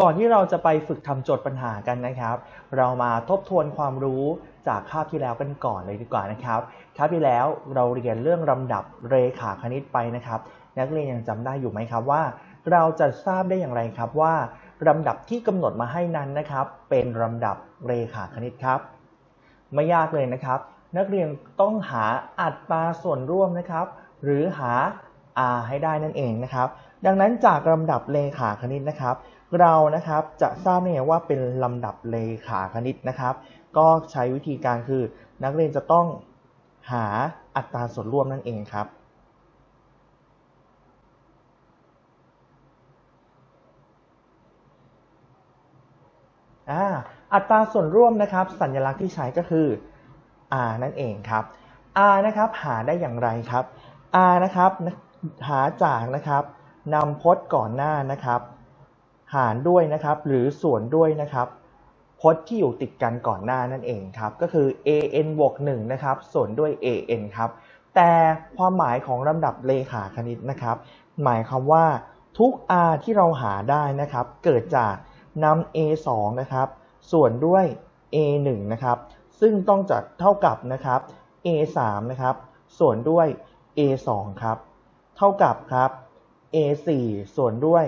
ก่อนที่เราจะไปฝึกทำโจทย์ปัญหากันนะครับ เรามาทบทวนความรู้จากคาบที่แล้วกันก่อนเลยดีกว่านะครับคาบที่แล้วเราเรียนเรื่องลำดับเรขาคณิตไปนะครับ นักเรียนยังจำได้อยู่ไหมครับว่า เราจะทราบได้อย่างไรครับว่าลำดับที่กำหนดมาให้นั้นนะครับ เป็นลำดับเรขาคณิตครับ ไม่ยากเลยนะครับ นักเรียนต้องหาอัตราส่วนร่วมนะครับ หรือหา r ให้ได้นั่นเองนะครับ ดังนั้นจากลำดับเลขาคณิตนะครับ เรานะครับจะทราบได้ไงว่าเป็นลำดับเลขาคณิตนะครับ ก็ใช้วิธีการคือ นักเรียนจะต้องหาอัตราส่วนร่วมนั่นเองครับอัตราส่วนร่วมนะครับ สัญลักษณ์ที่ใช้ก็คือ r นั่นเองครับ r นะครับหาได้อย่างไรครับ r นะครับหาจากนะครับนำพจน์ก่อนหน้านะครับ หารด้วยนะครับ หรือส่วนด้วยนะครับพจน์ที่อยู่ติดกันก่อนหน้านั่นเองครับ ก็คือ an บวก1นะครับ ส่วนด้วย an ครับ แต่ความหมายของลำดับเลขาคณิตนะครับ หมายความว่าทุก r ที่เราหาได้นะครับ เกิดจากนำ a 2นะครับ ส่วนด้วย a 1นะครับ ซึ่งต้องจัดเท่ากับนะครับ a 3นะครับ ส่วนด้วย a 2ครับ เท่ากับครับ a 4ส่วนด้วย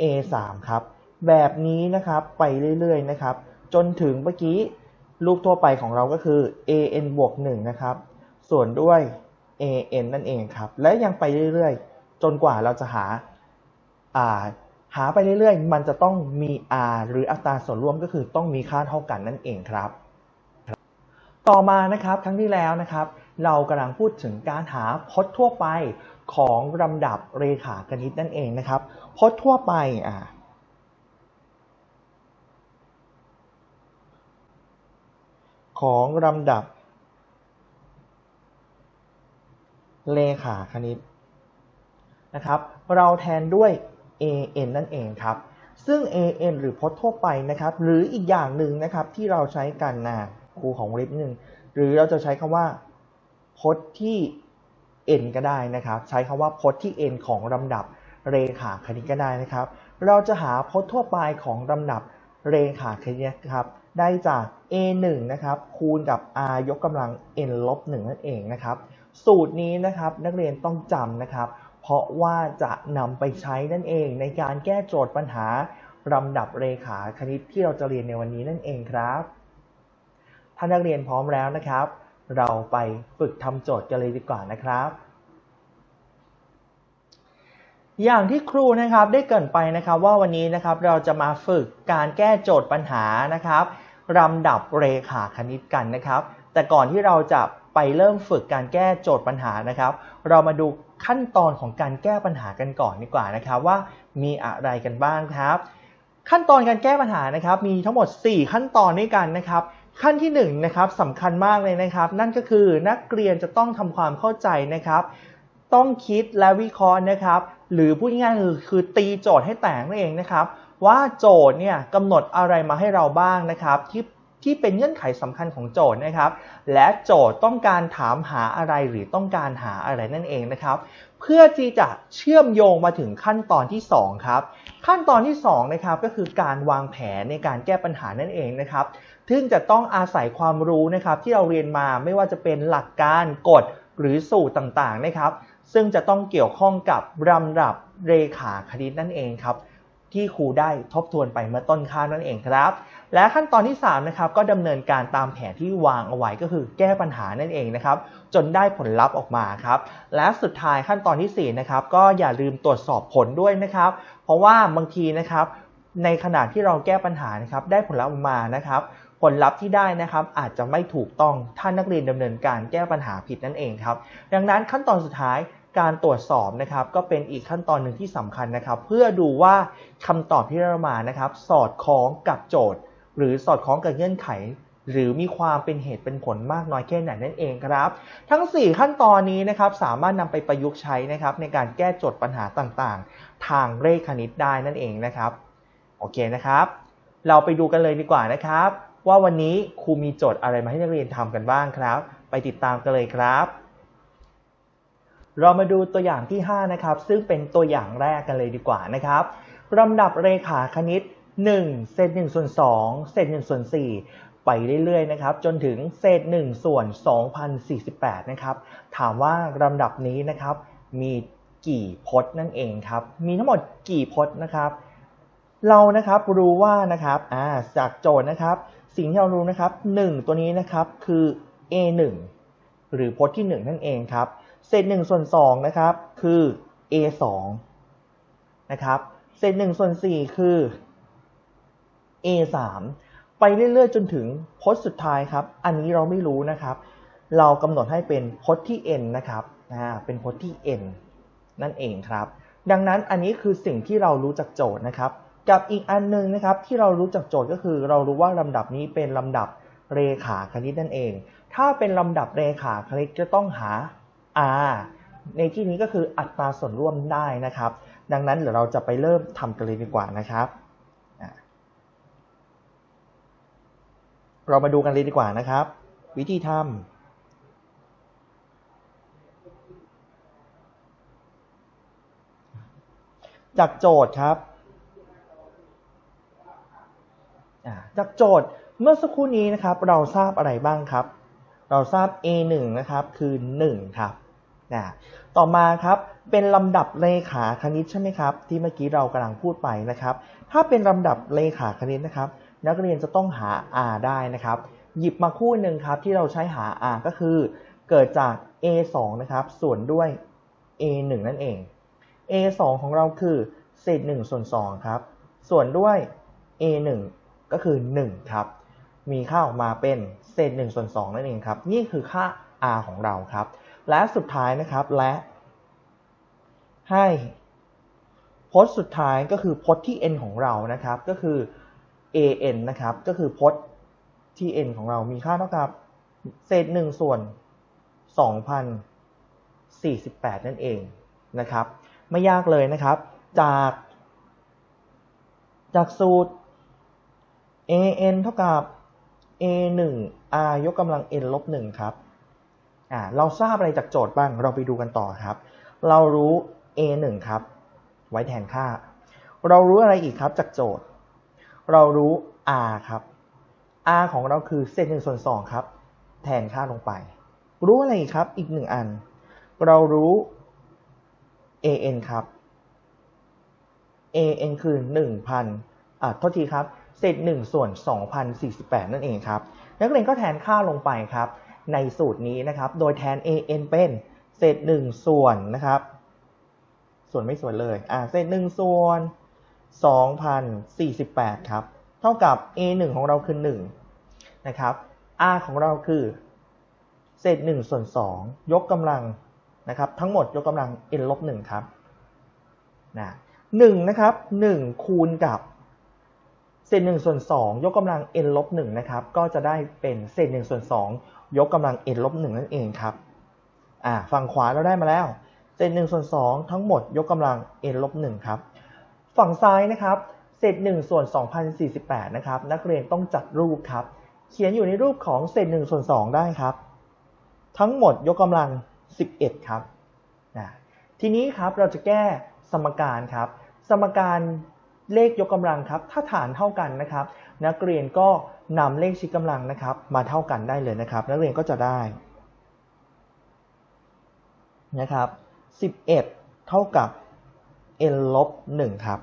a 3 ครับ แบบนี้นะครับไปเรื่อยๆนะครับ จนถึงเมื่อกี้รูปทั่วไปของเราก็คือ an บวก1นะครับ ส่วนด้วย an นั่นเองครับ และยังไปเรื่อยๆ จนกว่าเราจะหา r หาไปเรื่อยๆ มันจะต้องมี r หรืออัตราส่วนร่วมก็คือต้องมีค่าเท่ากันนั่นเองครับ ต่อมานะครับครั้งที่แล้วนะครับ เรากำลังพูดถึงการหาพจน์ทั่วไป ของลำดับเรขาคณิตนั่นเองนะครับพจน์ทั่วไปอ่าของลำดับ เลขาคณิตนะครับ เราแทนด้วย an นั่นเองครับ ซึ่ง an หรือพจน์ทั่วไปนะครับ หรืออีกอย่างหนึ่งนะครับที่เราใช้กันนะครูของลิฟหนึ่งหรือเราจะใช้คำว่าพจน์ที่ n ก็ได้นะครับ ใช้คำว่าพจน์ที่ n ของลำดับเรขาคณิตก็ได้นะครับ เราจะหาพจน์ทั่วไปของลำดับเรขาคณิตครับได้จาก a 1นะครับคูณกับ r ยกกำลัง n ลบ1นั่นเองนะครับ สูตรนี้นะครับนักเรียนต้องจำนะครับ เพราะว่าจะนำไปใช้นั่นเองในการแก้โจทย์ปัญหาลำดับเรขาคณิตที่เราจะเรียนในวันนี้นั่นเองครับ ถ้านักเรียนพร้อมแล้วนะครับ เราไปฝึกทำโจทย์กันเลยดีกว่านะครับ อย่างที่ครูนะครับได้เกรินไปนะครับว่าวันนี้นะครับเราจะมาฝึกการแก้โจทย์ปัญหานะครับลำดับเรขาคณิตกันนะครับ แต่ก่อนที่เราจะไปเริ่มฝึกการแก้โจทย์ปัญหานะครับ เรามาดูขั้นตอนของการแก้ปัญหากันก่อนดีกว่านะครับ ว่ามีอะไรกันบ้างครับ ขั้นตอนการแก้ปัญหานะครับ มีทั้งหมด 4 ขั้นตอนด้วยกันนะครับ ขั้นที่1นนะครับสำคัญมากเลยนะครับ นั่นก็คือนักเรียนจะต้องทำความเข้าใจนะครับ ต้องคิดและวิเคราะห์นะครับ หรือพูดง่ายๆคือคือตีโจทย์ให้แตกนั่นเองนะครับ ว่าโจทย์เนี่ยกำหนดอะไรมาให้เราบ้างนะครับ ที่ที่เป็นเงื่อนไขสำคัญของโจทย์นะครับ และโจทย์ต้องการถามหาอะไรหรือต้องการหาอะไรนั่นเองนะครับ เพื่อที่จะเชื่อมโยงมาถึงขั้นตอนที่ 2 ครับ ขั้นตอนที่2นะครับก็คือการวางแผนในการแก้ปัญหานั่นเองนะครับ ซึ่งจะต้องอาศัยความรู้นะครับที่เราเรียนมาไม่ว่าจะเป็นหลักการกฎหรือสูตรต่างๆนะครับ ซึ่งจะต้องเกี่ยวข้องกับลำดับเรขาคณิตนั่นเองครับที่ครูได้ทบทวนไปเมื่อต้นข้าวนั่นเองครับ และขั้นตอนที่3นะครับก็ดำเนินการตามแผนที่วางเอาไว้ก็คือแก้ปัญหานั่นเองนะครับ จนได้ผลลัพธ์ออกมาครับ และสุดท้ายขั้นตอนที่4นะครับก็อย่าลืมตรวจสอบผลด้วยนะครับ เพราะว่าบางทีนะครับ ในขณะที่เราแก้ปัญหานะครับได้ผลลัพธ์ออกมานะครับ ผลลัพธ์ที่ได้นะครับ อาจจะไม่ถูกต้องถ้านักเรียนดำเนินการแก้ปัญหาผิดนั่นเองครับ ดังนั้นขั้นตอนสุดท้ายการตรวจสอบนะครับก็เป็นอีกขั้นตอนหนึ่งที่สำคัญนะครับ เพื่อดูว่าคำตอบที่ได้มานะครับ สอดคล้องกับโจทย์ หรือสอดคล้องกับเงื่อนไข หรือมีความเป็นเหตุเป็นผลมากน้อยแค่ไหนนั่นเองครับ ทั้ง 4 ขั้นตอนนี้นะครับสามารถนำไปประยุกต์ใช้นะครับในการแก้โจทย์ปัญหาต่างๆ ทางเลขคณิตได้นั่นเองนะครับโอเคนะครับ เราไปดูกันเลยดีกว่านะครับ ว่าวันนี้ครูมีโจทย์อะไรมาให้นักเรียนทำกันบ้างครับ ไปติดตามกันเลยครับ เรามาดูตัวอย่างที่ 5 นะครับ ซึ่งเป็นตัวอย่างแรกกันเลยดีกว่านะครับลำดับเรขาคณิต 1 เศษ1ส่วน2เศษ1ส่วน4ไปเรื่อยๆนะครับ จนถึงเศษ1ส่วน2048 นะครับ ถามว่าลำดับนี้นะครับ มีกี่พจน์นั่นเองครับ มีทั้งหมดกี่พจน์นะครับ เรานะครับรู้ว่านะครับจากโจทย์นะครับ สิ่งที่เรารู้นะครับ 1 ตัวนี้นะครับคือ a 1หรือพจน์ที่ 1 นั่นเองครับ เศษ1ส่วน2นะครับคือ a 2นะครับ เศษ1ส่วน4คือ a 3ไปเรื่อยๆ จนถึงพจน์สุดท้ายครับ อันนี้เราไม่รู้นะครับ เรากำหนดให้เป็นพจน์ที่ n นะครับนะเป็นพจน์ที่ n นั่นเองครับ ดังนั้นอันนี้คือสิ่งที่เรารู้จากโจทย์นะครับ กับอีกอันนึงนะครับที่เรารู้จากโจทย์ก็คือ เรารู้ว่าลำดับนี้เป็นลำดับเรขาคณิตนั่นเอง ถ้าเป็นลำดับเรขาคณิตจะต้องหา r ในที่นี้ก็คืออัตราส่วนร่วมได้นะครับ ดังนั้นเดี๋ยวเราจะไปเริ่มทำกันเลยดีกว่านะครับเรามาดูกันเลยดีกว่านะครับ วิธีทำจากโจทย์ครับ จากโจทย์เมื่อสักครู่นี้นะครับเราทราบอะไรบ้างครับ เราทราบ a 1นะครับคือ 1 ครับนะต่อมาครับเป็นลำดับเลขาคณิตใช่ไหมครับ ที่เมื่อกี้เรากำลังพูดไปนะครับ ถ้าเป็นลำดับเลขาคณิตนะครับ นักเรียนจะต้องหา r ได้นะครับ หยิบมาคู่หนึ่งครับที่เราใช้หา r ก็คือ เกิดจาก a 2นะครับส่วนด้วย a 1นั่นเอง a 2ของเราคือเศษ1ส่วน2ครับส่วนด้วย a 1 ก็คือ1ครับมีค่าออกมาเป็นเศษ1ส่วน2นั่นเองครับ นี่คือค่า r ของเราครับ และสุดท้ายนะครับและ ให้พจน์สุดท้ายก็คือพจน์ที่ n ของเรานะครับ ก็คือ an นะครับก็คือพจน์ที่ n ของเรามีค่าเท่ากับเศษ1ส่วน2,048 นั่นเองนะครับ ไม่ยากเลยนะครับ จาก จากสูตร an เท่ากับ a 1 r ยกกำลัง n ลบ1ครับอ่าเราทราบอะไรจากโจทย์บ้าง เราไปดูกันต่อครับ เรารู้ a 1ครับ ไว้แทนค่า เรารู้อะไรอีกครับจากโจทย์ เรารู้ r ครับ r ของเราคือเศษ1ส่วน2ครับ แทนค่าลงไป รู้อะไรอีกครับ อีกหนึ่งอัน เรารู้ an ครับ an คือ 1,000อ่าโทษทีครับ เศษ1ส่วน 2,048 นั่นเองครับ นักเรียนก็แทนค่าลงไปครับ ในสูตรนี้นะครับ โดยแทน an เป็นเศษ1ส่วนนะครับ ส่วนไม่ส่วนเลย อ่า เศษ1ส่วน 2,048 ครับ เท่ากับ a 1ของเราคือ 1 นะครับ r ของเราคือ เศษ1ส่วน 2 ยกกำลังนะครับ ทั้งหมดยกกำลัง n ลบ1ครับนะหนึ่งนะครับหนึ่งคูณกับ เศษหนึ่งส่วนสองยกกำลัง n ลบหนึ่งนะครับ ก็จะได้เป็นเศษหนึ่งส่วนสองยกกำลัง n ลบหนึ่งนั่นเองครับ อ่า ฝั่งขวาเราได้มาแล้ว เศษหนึ่งส่วนสองทั้งหมดยกกำลัง n ลบหนึ่งครับ ฝั่งซ้ายนะครับ เศษหนึ่งส่วนสองพันสี่สิบแปดนะครับ นักเรียนต้องจัดรูปครับ เขียนอยู่ในรูปของเศษหนึ่งส่วนสองได้ครับ ทั้งหมดยกกำลังสิบเอ็ดครับนะทีนี้ครับเราจะแก้สมการครับ สมการ เลขยกกำลังครับ ถ้าฐานเท่ากันนะครับ นักเรียนก็นำเลขชี้กำลังนะครับ มาเท่ากันได้เลยนะครับ นักเรียนก็จะได้นะครับ11 เท่ากับ n ลบ1ครับ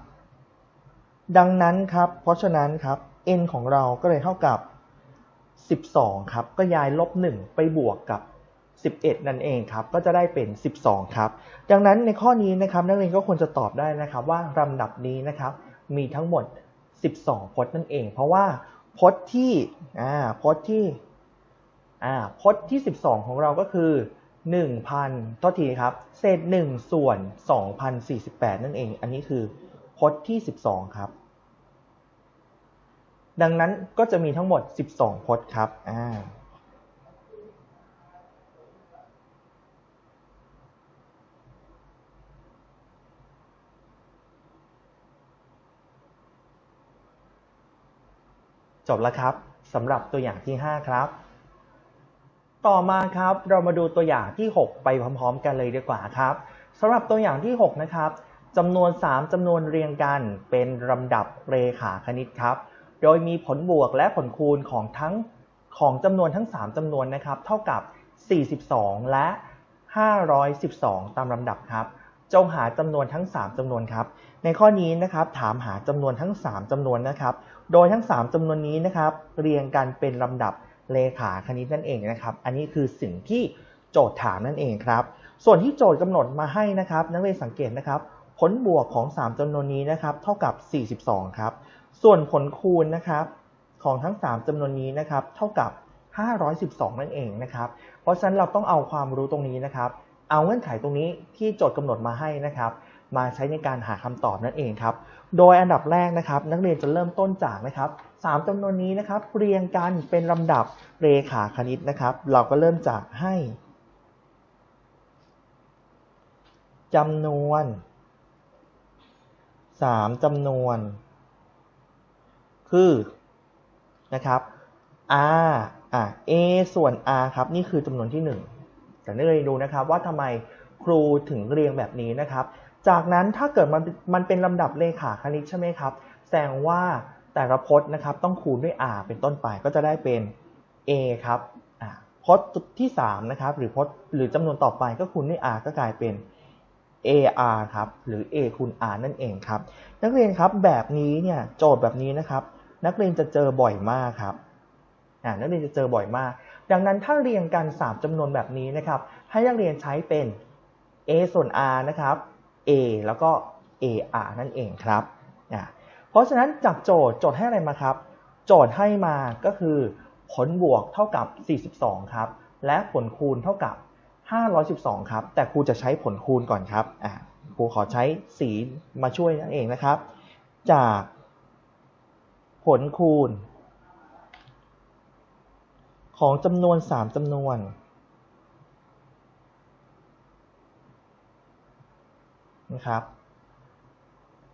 ดังนั้นครับ เพราะฉะนั้นครับ n ของเราก็เลยเท่ากับ 12 ครับ ก็ย้ายลบ 1 ไปบวกกับ 11 นั่นเองครับ ก็จะได้เป็น 12 ครับ ดังนั้นในข้อนี้นะครับ นักเรียนก็ควรจะตอบได้นะครับว่าลำดับนี้นะครับ มีทั้งหมด 12 พจน์นั่นเอง เพราะว่าพจน์ที่อ่าพจน์ที่อ่าพจน์ที่ 12 ของเราก็คือ1,000ทษทีครับเศษ1ส่วน 2,048 นั่นเอง อันนี้คือพจน์ที่ 12 ครับ ดังนั้นก็จะมีทั้งหมด 12 พจน์ครับอ่า จบแล้วครับสำหรับตัวอย่างที่ 5 ครับ ต่อมาครับเรามาดูตัวอย่างที่ 6 ไปพร้อม ๆ กันเลยดีกว่าครับสำหรับตัวอย่างที่ 6 นะครับจำนวน 3จำนวนเรียงกันเป็นลำดับเรขาคณิตครับ โดยมีผลบวกและผลคูณของทั้งของจำนวนทั้ง 3จำนวนนะครับ เท่ากับ 42 และ 512 ตามลำดับครับ จงหาจำนวนทั้ง 3จำนวนครับ ในข้อนี้นะครับถามหาจำนวนทั้ง 3จำนวนนะครับ โดยทั้ง 3จำนวนนี้นะครับเรียงกันเป็นลำดับเลขาคณิตนั่นเองนะครับ อันนี้คือสิ่งที่โจทย์ถามนั่นเองครับ ส่วนที่โจทย์กำหนดมาให้นะครับนักเรียนสังเกตนะครับ ผลบวกของ 3จำนวนนี้นะครับ เท่ากับ 42 ครับ ส่วนผลคูณนะครับของทั้ง 3จำนวนนี้นะครับ เท่ากับ 512 นั่นเองนะครับ เพราะฉะนั้นเราต้องเอาความรู้ตรงนี้นะครับ เอาเงื่อนไขตรงนี้ที่โจทย์กำหนดมาให้นะครับ มาใช้ในการหาคำตอบนั่นเองครับ โดยอันดับแรกนะครับ นักเรียนจะเริ่มต้นจากนะครับ3จำนวนนี้นะครับ เรียงกันเป็นลำดับเรขาคณิตนะครับ เราก็เริ่มจากให้จำนวน3จำนวน คือนะครับ r อะ a ส่วน r ครับ นี่คือจำนวนที่ 1 แต่นักเรียนดูนะครับว่าทำไมครูถึงเรียงแบบนี้นะครับ จากนั้นถ้าเกิดมันมันเป็นลำดับเลขาคณิตใช่ไหมครับ แสดงว่าแต่ละพจน์นะครับต้องคูณด้วย r เป็นต้นไปก็จะได้เป็น a ครับพจน์ที่3นะครับหรือพจน์หรือจำนวนต่อไปก็คูณด้วย r ก็กลายเป็น ar ครับหรือ a คูณ r นั่นเองครับ นักเรียนครับแบบนี้เนี่ยโจทย์แบบนี้นะครับ นักเรียนจะเจอบ่อยมากครับนักเรียนจะเจอบ่อยมาก ดังนั้นถ้าเรียงกัน 3จำนวนแบบนี้นะครับ ให้นักเรียนใช้เป็น a ส่วน r นะครับ a แล้วก็ ar นั่นเองครับอ่าเพราะฉะนั้นจากโจทย์โจทย์ให้อะไรมาครับ โจทย์ให้มาก็คือ ผลบวกเท่ากับ 42 ครับ และผลคูณเท่ากับ 512 ครับ แต่ครูจะใช้ผลคูณก่อนครับอ่าครูขอใช้สีมาช่วยนั่นเองนะครับ จากผลคูณ ของจำนวน3จำนวน นะครับ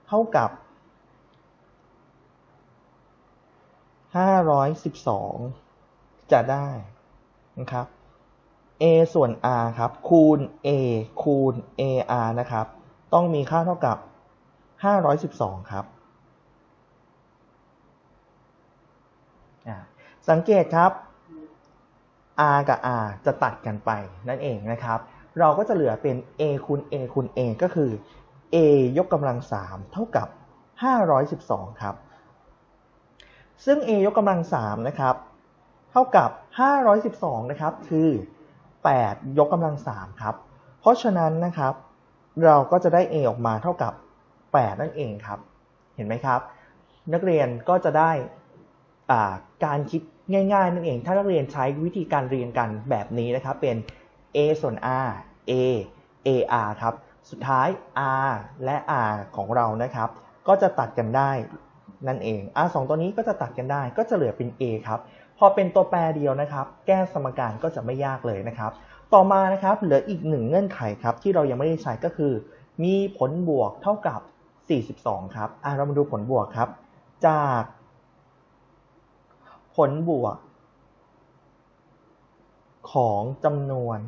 เท่ากับ 512 จะได้นะครับ a ส่วน r ครับ คูณ a คูณ ar นะครับ ต้องมีค่าเท่ากับ 512 ครับสังเกตครับ r กับ r จะตัดกันไปนั่นเองนะครับ เราก็จะเหลือเป็น a คูณ a คูณ a ก็คือ a ยกกำลัง 3 เท่ากับ 512 ครับ ซึ่ง a ยกกำลัง 3 นะครับ เท่ากับ 512 นะครับ คือ 8 ยกกำลัง 3 ครับ เพราะฉะนั้นนะครับ เราก็จะได้ a ออกมาเท่ากับ 8 นั่นเองครับ เห็นไหมครับ นักเรียนก็จะได้การคิด ง่ายๆนั่นเอง ถ้านักเรียนใช้วิธีการเรียนกันแบบนี้นะครับ เป็น a ส่วน r a ar ครับ สุดท้าย r และ r ของเรานะครับ ก็จะตัดกันได้นั่นเอง r 2ตัวนี้ก็จะตัดกันได้ ก็จะเหลือเป็น a ครับ พอเป็นตัวแปรเดียวนะครับ แก้สมการก็จะไม่ยากเลยนะครับ ต่อมานะครับ เหลืออีกหนึ่งเงื่อนไขครับ ที่เรายังไม่ได้ใช้ก็คือ มีผลบวกเท่ากับ 42 ครับ เรามาดูผลบวกครับ จาก ผลบวก ของจำนวน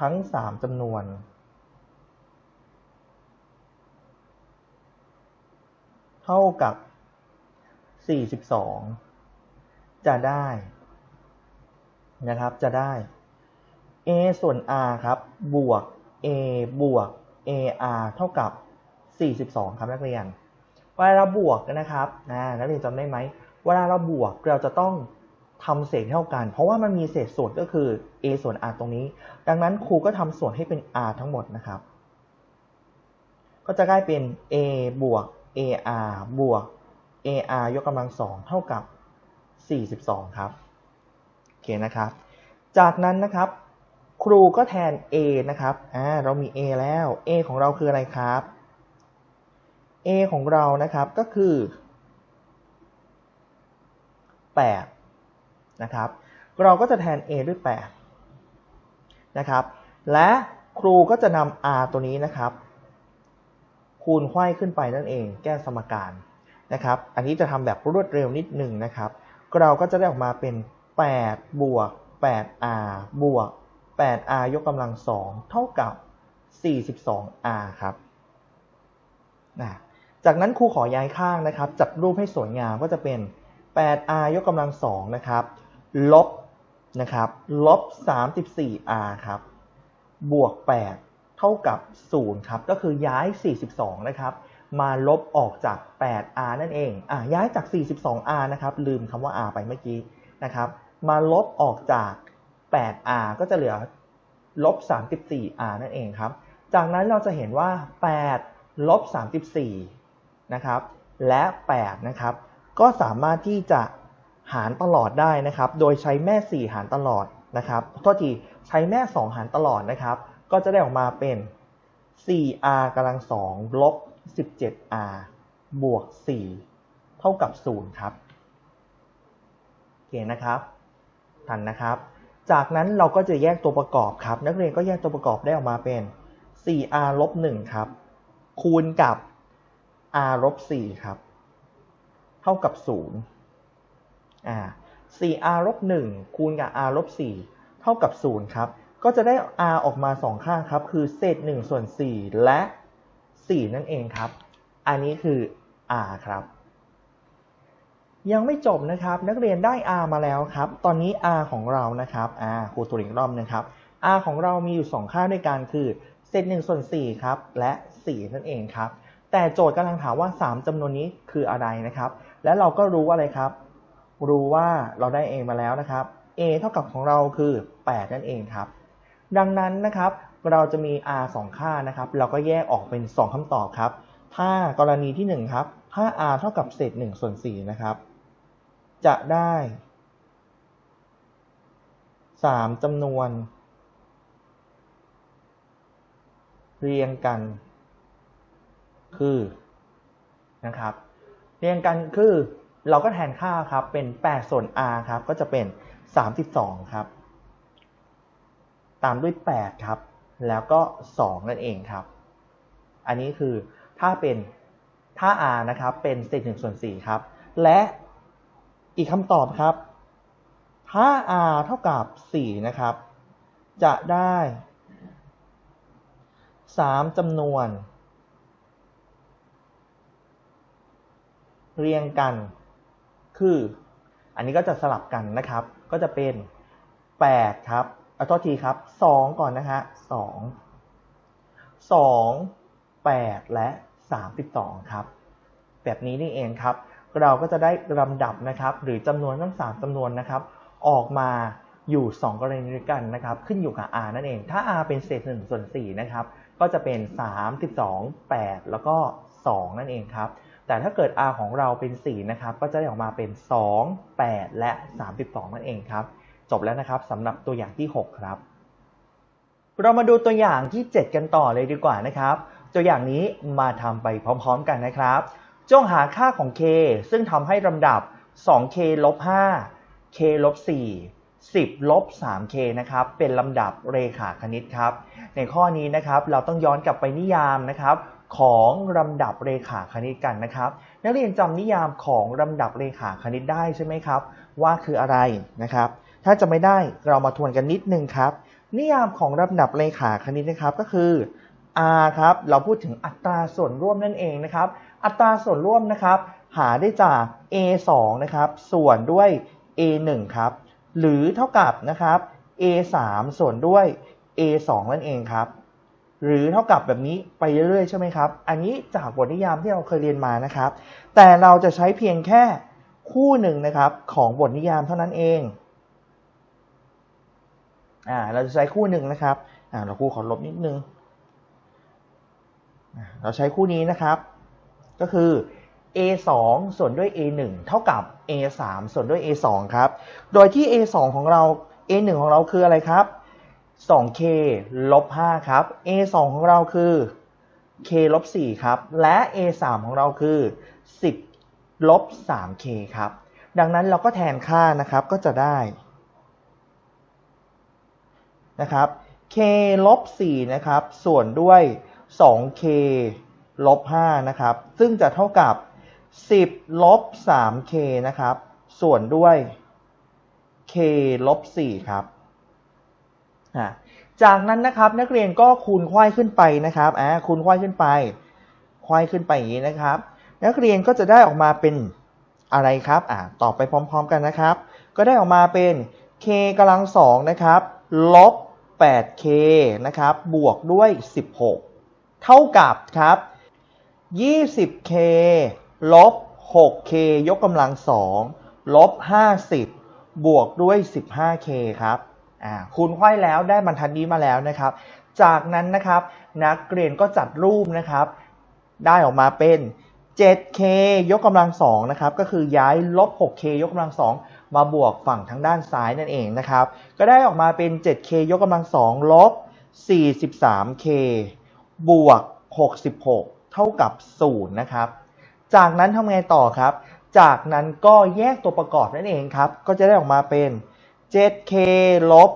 ทั้ง3จำนวน เท่ากับ 42 จะได้ นะครับจะได้ a ส่วน r ครับ บวก a บวก ar เท่ากับ 42 ครับนักเรียน เวลาเราบวกนะครับนักเรียนจำได้ไหมเวลาเราบวกเราจะต้องทำเศษเท่ากัน เพราะว่ามันมีเศษส่วนก็คือ a ส่วน r ตรงนี้ ดังนั้นครูก็ทำส่วนให้เป็น r ทั้งหมดนะครับ ก็จะได้เป็น a บวก ar บวก ar ยกกำลังสองเท่ากับ 42 ครับโอเคนะครับ จากนั้นนะครับ ครูก็แทน a นะครับอ่าเรามี a แล้ว a ของเราคืออะไรครับ a ของเรานะครับก็คือ8นะครับ เราก็จะแทน a ด้วย8นะครับและครูก็จะนำ r ตัวนี้นะครับ คูณไขว้ขึ้นไปนั่นเอง แก้สมการนะครับ อันนี้จะทำแบบรวดเร็วนิดหนึ่งนะครับ เราก็จะได้ออกมาเป็น 8 บวก 8r บวก 8r ยกกำลัง 2 เท่ากับ 42r ครับนะ จากนั้นครูขอย้ายข้างนะครับ จัดรูปให้สวยงามก็จะเป็น 8r ยกกำลังสองนะครับ ลบนะครับ ลบ 34r ครับ บวก 8 เท่ากับ 0 ครับ ก็คือย้าย 42 นะครับ มาลบออกจาก 8r นั่นเอง อะ ย้ายจาก 42r นะครับ ลืมคำว่า r ไปเมื่อกี้นะครับ มาลบออกจาก 8r ก็จะเหลือลบ 34r นั่นเองครับ จากนั้นเราจะเห็นว่า 8 ลบ 34 นะครับ และ8นะครับก็สามารถที่จะหารตลอดได้นะครับ โดยใช้แม่ 4 หารตลอดนะครับโทษทีใช้แม่ 2 หารตลอดนะครับ ก็จะได้ออกมาเป็น 4r กำลัง2ลบ 17r บวก 4 เท่ากับ 0 ครับโอเคนะครับ ทันนะครับ จากนั้นเราก็จะแยกตัวประกอบครับ นักเรียนก็แยกตัวประกอบได้ออกมาเป็น 4r ลบ1ครับ คูณกับ r ลบ4ครับ เท่ากับ0อ่า 4r ลบ1คูณกับ r ลบ4เท่ากับ0ครับ ก็จะได้ r ออกมา 2 ข้างครับ คือเศษ1ส่วน4และ 4 นั่นเองครับ อันนี้คือ r ครับ ยังไม่จบนะครับ นักเรียนได้ r มาแล้วครับ ตอนนี้ r ของเรานะครับอ่าครูตัวอีกรอบนะครับ r ของเรามีอยู่ 2 ค่าด้วยกันคือเศษ1ส่วน4ครับ และ 4 นั่นเองครับ แต่โจทย์กำลังถามว่า 3จำนวนนี้คืออะไรนะครับ และเราก็รู้ว่าอะไรครับ รู้ว่าเราได้ a มาแล้วนะครับ a เท่ากับของเราคือ 8 นั่นเองครับ ดังนั้นนะครับ เราจะมี r 2 ค่านะครับ เราก็แยกออกเป็น 2คำตอบครับ ถ้ากรณีที่ 1 ครับ ถ้า r เท่ากับเศษ1ส่วน4นะครับ จะได้ 3จำนวน เรียงกัน คือนะครับเรียงกันคือเราก็แทนค่าครับเป็น8ส่วน r ครับก็จะเป็น 32 ครับ ตามด้วย 8 ครับ แล้วก็ 2 นั่นเองครับ อันนี้คือถ้าเป็นถ้า r นะครับเป็นเศษ1ส่วน4ครับ และอีกคำตอบครับ ถ้า r เท่ากับ4นะครับ จะได้ 3จำนวน เรียงกัน คือ อันนี้ก็จะสลับกันนะครับ ก็จะเป็น 8 ครับเอาโทษทีครับ 2 ก่อนนะฮะ2 2 8 และ 32 ครับ แบบนี้นี่เองครับ เราก็จะได้ลำดับนะครับ หรือจำนวนทั้ง 3จำนวนนะครับ ออกมาอยู่ 2 กรณีด้วยกันนะครับ ขึ้นอยู่กับ r นั่นเอง ถ้า r เป็นเศษ1ส่วน4นะครับ ก็จะเป็น32 8 แล้วก็ 2 นั่นเองครับ แต่ถ้าเกิด r ของเราเป็น 4 นะครับ ก็จะได้ออกมาเป็น 2 8 และ 32 นั่นเองครับ จบแล้วนะครับสำหรับตัวอย่างที่ 6 ครับ เรามาดูตัวอย่างที่ 7 กันต่อเลยดีกว่านะครับ ตัวอย่างนี้มาทำไปพร้อม ๆ กันนะครับ จงหาค่าของ k ซึ่งทำให้ลำดับ 2k ลบ 5 k ลบ 4 10ลบ 3k นะครับ เป็นลำดับเรขาคณิตครับ ในข้อนี้นะครับ เราต้องย้อนกลับไปนิยามนะครับ ของลำดับเรขาคณิตกันนะครับ นักเรียนจำนิยามของลำดับเรขาคณิตได้ใช่ไหมครับ ว่าคืออะไรนะครับ ถ้าจะไม่ได้เรามาทวนกันนิดนึงครับ นิยามของลำดับเรขาคณิตนะครับก็คือ r ครับเราพูดถึงอัตราส่วนร่วมนั่นเองนะครับ อัตราส่วนร่วมนะครับ หาได้จาก a 2นะครับส่วนด้วย a 1ครับหรือเท่ากับนะครับ a 3ส่วนด้วย a 2นั่นเองครับ หรือเท่ากับแบบนี้ไปเรื่อยๆใช่ไหมครับ อันนี้จากบทนิยามที่เราเคยเรียนมานะครับ แต่เราจะใช้เพียงแค่คู่หนึ่งนะครับ ของบทนิยามเท่านั้นเองอ่าเราจะใช้คู่หนึ่งนะครับอ่าเราคู่ขอลบนิดนึงเราใช้คู่นี้นะครับ ก็คือ a 2ส่วนด้วย a 1เท่ากับ a 3ส่วนด้วย a 2ครับ โดยที่ a 2ของเรา a 1ของเราคืออะไรครับ 2k ลบ5ครับ a 2ของเราคือ k ลบ4ครับ และ a 3ของเราคือ 10 ลบ 3k ครับ ดังนั้นเราก็แทนค่านะครับก็จะได้นะครับ k ลบ4นะครับ ส่วนด้วย 2k ลบ5นะครับ ซึ่งจะเท่ากับ 10 ลบ 3k นะครับ ส่วนด้วย k ลบ4ครับ จากนั้นนะครับนักเรียนก็คูณไขว้ขึ้นไปนะครับอ่าคูณไขว้ขึ้นไปไขว้ขึ้นไปอย่างนี้นะครับ นักเรียนก็จะได้ออกมาเป็นอะไรครับอ่าตอบไปพร้อม ๆ กันนะครับ ก็ได้ออกมาเป็น k กำลังสองนะครับลบ 8k นะครับบวกด้วย 16 เท่ากับครับ 20k ลบ 6k ยกกำลังสองลบ 50 บวกด้วย 15k ครับ คูณไขว้แล้วได้บรรทัดนี้มาแล้วนะครับ จากนั้นนะครับนักเรียนก็จัดรูปนะครับ ได้ออกมาเป็น 7k ยกกำลังสองนะครับก็คือย้ายลบ 6k ยกกำลังสองมาบวกฝั่งทางด้านซ้ายนั่นเองนะครับ ก็ได้ออกมาเป็น 7k ยกกำลังสองลบ 43k บวก 66 เท่ากับ 0 นะครับ จากนั้นทำไงต่อครับ จากนั้นก็แยกตัวประกอบนั่นเองครับ ก็จะได้ออกมาเป็น 7k ลบ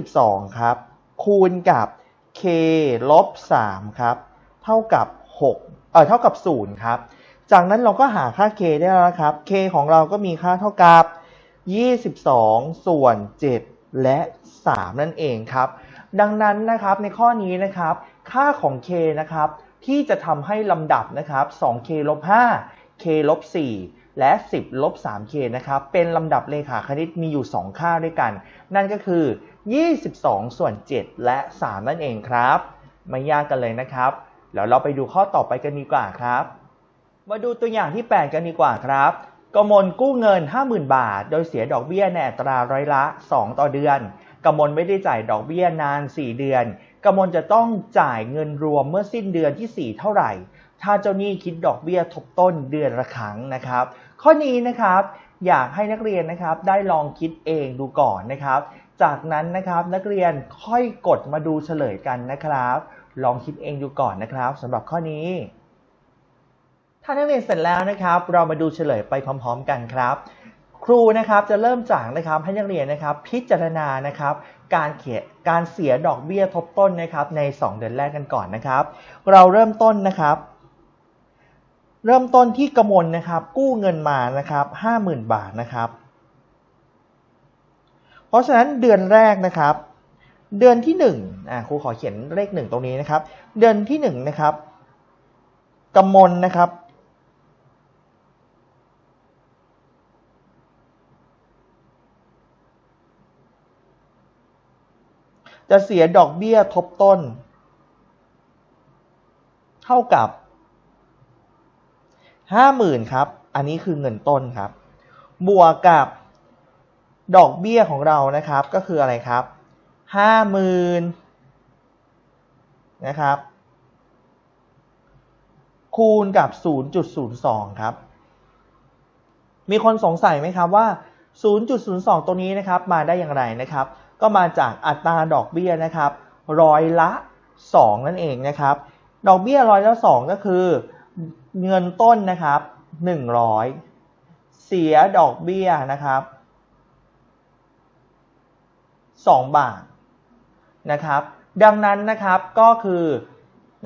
22 ครับ คูณกับ k ลบ 3 ครับ เท่ากับ 6 เอ่อ เท่ากับ 0 ครับ จากนั้นเราก็หาค่า k ได้แล้วนะครับ k ของเราก็มีค่าเท่ากับ 22 ส่วน 7 และ 3 นั่นเองครับ ดังนั้นนะครับในข้อนี้นะครับ ค่าของ k นะครับ ที่จะทำให้ลำดับนะครับ 2k ลบ 5 k ลบ 4 และ 10 ลบ 3k นะครับ เป็นลำดับเลขาคณิตมีอยู่ 2 ค่าด้วยกัน นั่นก็คือ 22 ส่วน 7 และ 3 นั่นเองครับ ไม่ยากกันเลยนะครับ แล้วเราไปดูข้อต่อไปกันดีกว่าครับ มาดูตัวอย่างที่ 8 กันดีกว่าครับกมลกู้เงิน 50,000 บาท โดยเสียดอกเบี้ยในอัตราร้อยละ 2 ต่อเดือนกมลไม่ได้จ่ายดอกเบี้ยนาน 4 เดือนกมลจะต้องจ่ายเงินรวมเมื่อสิ้นเดือนที่ 4 เท่าไหร่ ถ้าเจ้าหนี้คิดดอกเบี้ยทบต้นเดือนละครั้งนะครับ ข้อนี้นะครับอยากให้นักเรียนนะครับได้ลองคิดเองดูก่อนนะครับ จากนั้นนะครับนักเรียนค่อยกดมาดูเฉลยกันนะครับ ลองคิดเองดูก่อนนะครับสำหรับข้อนี้ ถ้านักเรียนเสร็จแล้วนะครับ เรามาดูเฉลยไปพร้อม ๆ กันครับ ครูนะครับจะเริ่มจากนะครับให้นักเรียนนะครับ พิจารณานะครับการเขียการเสียดอกเบี้ยทบต้นนะครับใน 2 เดือนแรกกันก่อนนะครับ เราเริ่มต้นนะครับ เริ่มต้นที่กมลนะครับ กู้เงินมานะครับ50,000บาทนะครับ เพราะฉะนั้นเดือนแรกนะครับ เดือนที่1อ่าครูขอเขียนเลขหนึ่งตรงนี้นะครับ เดือนที่1นะครับกมลนะครับ จะเสียดอกเบี้ยทบต้น เท่ากับ 50,000ครับ อันนี้คือเงินต้นครับ บวกกับดอกเบี้ยของเรานะครับ ก็คืออะไรครับ50,000นะครับ คูณกับ 0.02 ครับ มีคนสงสัยไหมครับว่า 0.02 ตัวนี้นะครับ มาได้อย่างไรนะครับ ก็มาจากอัตราดอกเบี้ยนะครับ ร้อยละ 2 นั่นเองนะครับ ดอกเบี้ยร้อยละ 2 ก็คือ เงินต้นนะครับ100เสียดอกเบี้ยนะครับ2บาทนะครับ ดังนั้นนะครับก็คือ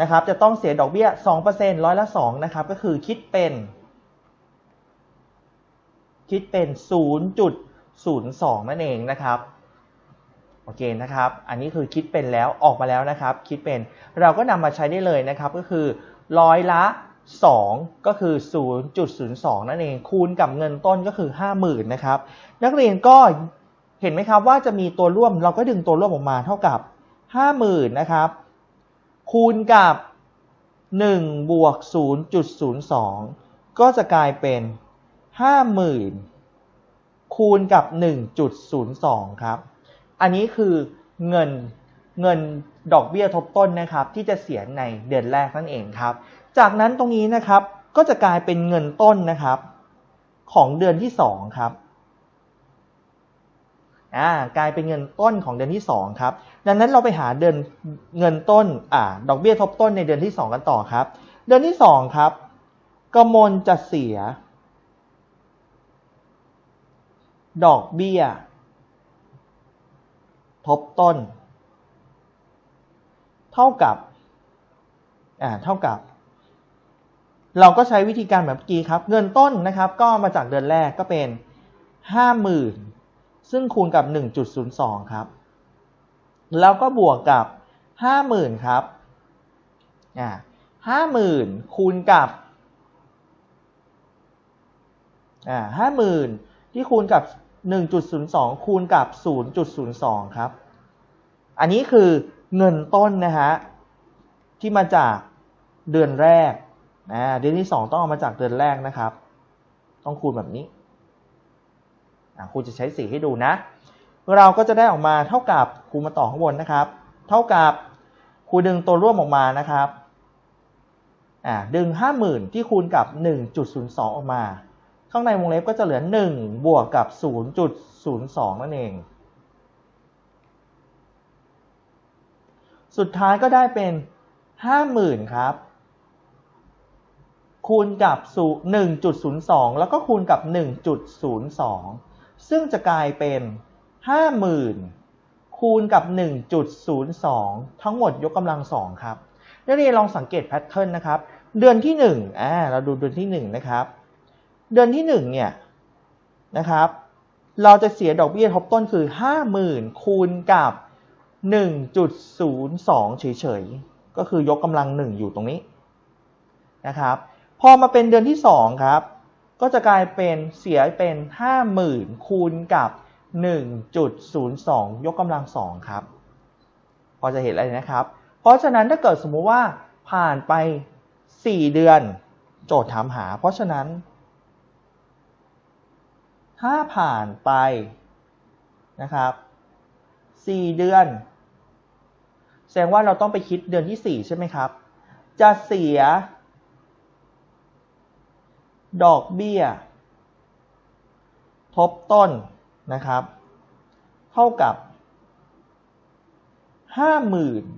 นะครับจะต้องเสียดอกเบี้ย2%ร้อยละ2นะครับก็คือคิดเป็น คิดเป็น0.02นั่นเองนะครับโอเคนะครับ อันนี้คือคิดเป็นแล้วออกมาแล้วนะครับ คิดเป็นเราก็นำมาใช้ได้เลยนะครับ ก็คือร้อยละ 2 ก็คือ 0.02 นั่นเองคูณกับเงินต้นก็คือ 50,000นะครับนักเรียนก็เห็นไหมครับว่าจะมีตัวร่วมเราก็ดึงตัวร่วมออกมาเท่ากับ 50,000นะครับคูณกับ1บวก0.02 ก็จะกลายเป็น 50,000 คูณกับ 1.02 ครับ อันนี้คือเงินเงินดอกเบี้ยทบต้นนะครับ ที่จะเสียในเดือนแรกนั่นเองครับ จากนั้นตรงนี้นะครับก็จะกลายเป็นเงินต้นนะครับ ของเดือนที่2ครับอ่ากลายเป็นเงินต้นของเดือนที่2ครับ ดังนั้นเราไปหาเดือนเงินต้นอ่าดอกเบี้ยทบต้นในเดือนที่2กันต่อครับ เดือนที่2ครับกมลจะเสีย ดอกเบี้ย ทบต้น เท่ากับอ่าเท่ากับ เราก็ใช้วิธีการแบบเมื่อกี้ครับ เงินต้นนะครับ ก็มาจากเดือนแรกก็เป็น 50,000 ซึ่งคูณกับ 1.02 ครับ แล้วก็บวกกับห้าหมื่นครับอ่าห้าหมื่นคูณกับอ่าห้าหมื่นที่คูณกับ 1.02 คูณกับ 0.02 ครับ อันนี้คือเงินต้นนะฮะที่มาจากเดือนแรก นะเดือนที่2ต้องเอามาจากเดือนแรกนะครับ ต้องคูณแบบนี้ครูจะใช้สีให้ดูนะ เราก็จะได้ออกมาเท่ากับครูมาต่อข้างบนนะครับ เท่ากับครูดึงตัวร่วมออกมานะครับดึง 50,000 ที่คูณกับ 1.02 ออกมา ข้างในวงเล็บก็จะเหลือ 1 บวกกับ 0.02 นั่นเอง สุดท้ายก็ได้เป็น 50,000 ครับ คูณกับ 1.02 แล้วก็คูณกับ 1.02 ซึ่งจะกลายเป็น 50,000 คูณกับ 1.02 ทั้งหมดยกกำลังสองครับนักเรียนลองสังเกตแพทเทิร์นนะครับ เดือนที่1อ่าเราดูเดือนที่1นะครับ เดือนที่1เนี่ยนะครับ เราจะเสียดอกเบี้ยทบต้นคือ 50,000 คูณกับ 1.02 เฉยๆ ก็คือยกกำลัง 1 อยู่ตรงนี้นะครับ พอมาเป็นเดือนที่ 2 ครับ ก็จะกลายเป็นเสียเป็น 50,000 คูณกับ 1.02 ยกกำลัง 2 ครับ พอจะเห็นอะไรนะครับ เพราะฉะนั้นถ้าเกิดสมมุติว่าผ่านไป 4 เดือน โจทย์ถามหา เพราะฉะนั้น ถ้าผ่านไปนะครับ 4 เดือน แสดงว่าเราต้องไปคิดเดือนที่ 4 ใช่ไหมครับ จะเสีย ดอกเบี้ย ทบต้นนะครับ เท่ากับ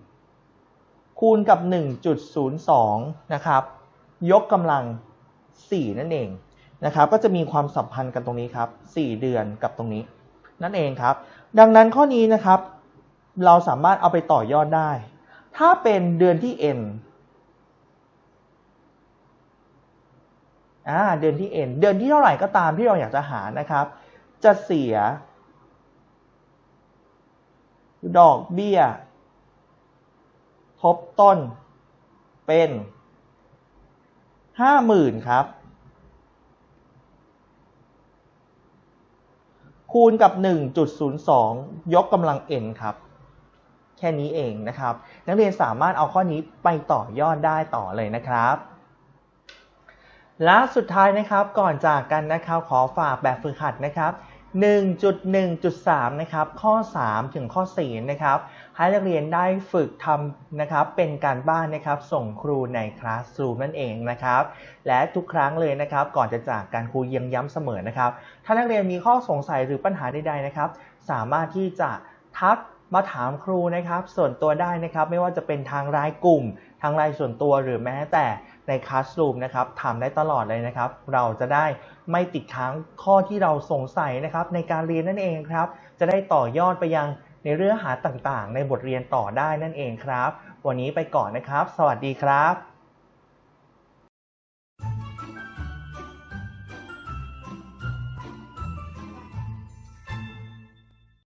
50,000 คูณกับ 1.02 นะครับ ยกกำลัง 4 นั่นเองนะครับ ก็จะมีความสัมพันธ์กันตรงนี้ครับ 4 เดือนกับตรงนี้ นั่นเองครับ ดังนั้นข้อนี้นะครับ เราสามารถเอาไปต่อยอดได้ ถ้าเป็นเดือนที่ n อ่าเดือนที่ n เดือนที่เท่าไหร่ก็ตามที่เราอยากจะหานะครับ จะเสีย ดอกเบี้ย ทบต้นเป็น50,000ครับ คูณกับ 1.02 ยกกำลัง n ครับ แค่นี้เองนะครับ นักเรียนสามารถเอาข้อนี้ไปต่อยอดได้ต่อเลยนะครับ และสุดท้ายนะครับก่อนจากกันนะครับขอฝากแบบฝึกหัดนะครับ 1.1.3 นะครับ ข้อ 3 ถึงข้อ 4 นะครับ ให้นักเรียนได้ฝึกทำนะครับ เป็นการบ้านนะครับ ส่งครูในคลาสรูมนั่นเองนะครับ และทุกครั้งเลยนะครับ ก่อนจะจากการครูยังย้ำเสมอนะครับ ถ้านักเรียนมีข้อสงสัยหรือปัญหาใดๆนะครับ สามารถที่จะทักมาถามครูนะครับ ส่วนตัวได้นะครับ ไม่ว่าจะเป็นทางรายกลุ่ม ทางรายส่วนตัวหรือแม้แต่ ในคลาสรูมนะครับทำได้ตลอดเลยนะครับ เราจะได้ไม่ติดค้างข้อที่เราสงสัยนะครับ ในการเรียนนั่นเองครับ จะได้ต่อยอดไปยังในเรื่องหาต่างๆ ในบทเรียนต่อได้นั่นเองครับ วันนี้ไปก่อนนะครับ สวัสดีครับ